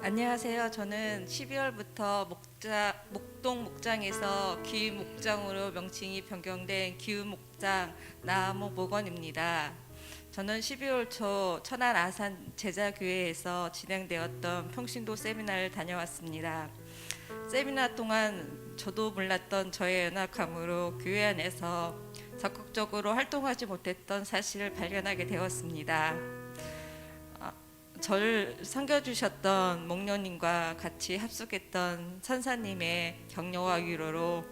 안녕하세요. 저는 12월부터 목자, 목동 목장에서 기후 목장으로 명칭이 변경된 기후 목장 나무 목원입니다. 저는 12월 초 천안 아산 제자교회에서 진행되었던 평신도 세미나를 다녀왔습니다. 세미나 동안 저도 몰랐던 저의 연약함으로 교회 안에서 적극적으로 활동하지 못했던 사실을 발견하게 되었습니다. 아, 저를 섬겨주셨던 목녀님과 같이 합숙했던 선사님의 격려와 위로로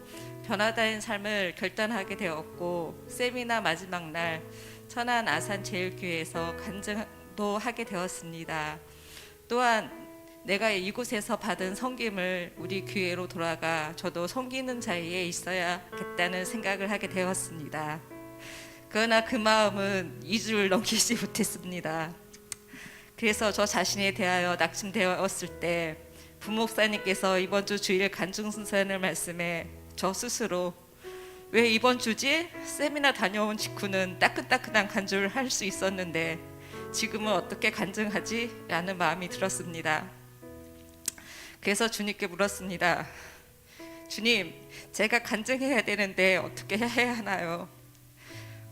변화된 삶을 결단하게 되었고 세미나 마지막 날 천안 아산 제일교회에서 간증도 하게 되었습니다. 또한 내가 이곳에서 받은 섬김을 우리 교회로 돌아가 저도 섬기는 자리에 있어야겠다는 생각을 하게 되었습니다. 그러나 그 마음은 2주를 넘기지 못했습니다. 그래서 저 자신에 대하여 낙심되었을 때 부목사님께서 이번 주 주일 간증 순서를 말씀에 저 스스로 왜 이번 주지 세미나 다녀온 직후는 따끈따끈한 간주를 할 수 있었는데 지금은 어떻게 간증하지? 라는 마음이 들었습니다. 그래서 주님께 물었습니다. 주님, 제가 간증해야 되는데 어떻게 해야 하나요?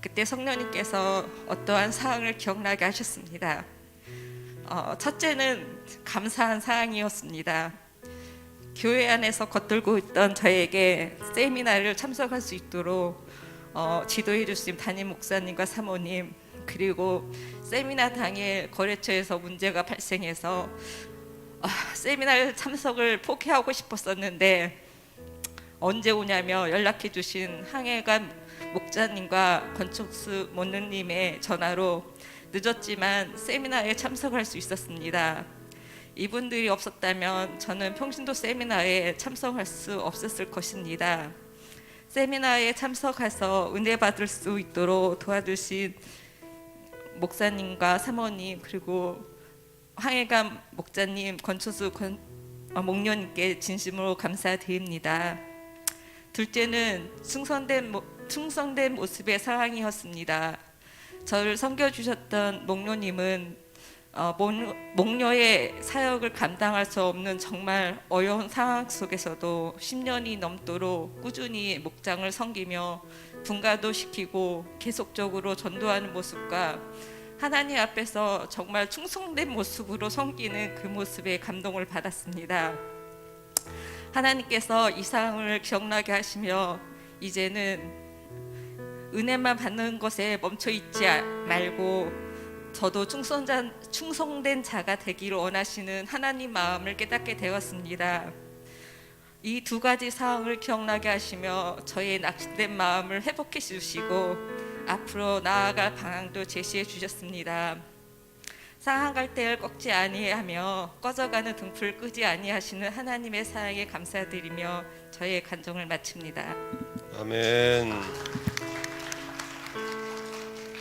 그때 성령님께서 어떠한 사항을 기억나게 하셨습니다. 어, 첫째는 감사한 사항이었습니다. 교회 안에서 겉돌고 있던 저에게 세미나를 참석할 수 있도록 어, 지도해 주신 담임 목사님과 사모님 그리고 세미나 당일 거래처에서 문제가 발생해서 아, 세미나 참석을 포기하고 싶었었는데 언제 오냐며 연락해 주신 항해관 목자님과 건축수 모느님의 전화로 늦었지만 세미나에 참석할 수 있었습니다. 이분들이 없었다면 저는 평신도 세미나에 참석할 수 없었을 것입니다. 세미나에 참석해서 은혜 받을 수 있도록 도와주신 목사님과 사모님 그리고 황해감 목자님, 건초수 건, 어, 목녀님께 진심으로 감사드립니다. 둘째는 충성된, 모, 충성된 모습의 사랑이었습니다. 저를 섬겨주셨던 목녀님은 어, 목- 목녀의 사역을 감당할 수 없는 정말 어려운 상황 속에서도 10년이 넘도록 꾸준히 목장을 섬기며 분가도 시키고 계속적으로 전도하는 모습과 하나님 앞에서 정말 충성된 모습으로 섬기는 그 모습에 감동을 받았습니다. 하나님께서 이 상황을 기억나게 하시며 이제는 은혜만 받는 것에 멈춰 있지 아- 말고 저도 충성자, 충성된 자가 되기를 원하시는 하나님 마음을 깨닫게 되었습니다. 이 두 가지 사항을 기억나게 하시며 저의 낚시된 마음을 회복해 주시고 앞으로 나아갈 방향도 제시해 주셨습니다. 상한 갈 대를 꺾지 아니하며 꺼져가는 등불 끄지 아니하시는 하나님의 사랑에 감사드리며 저의 간정을 마칩니다. 아멘.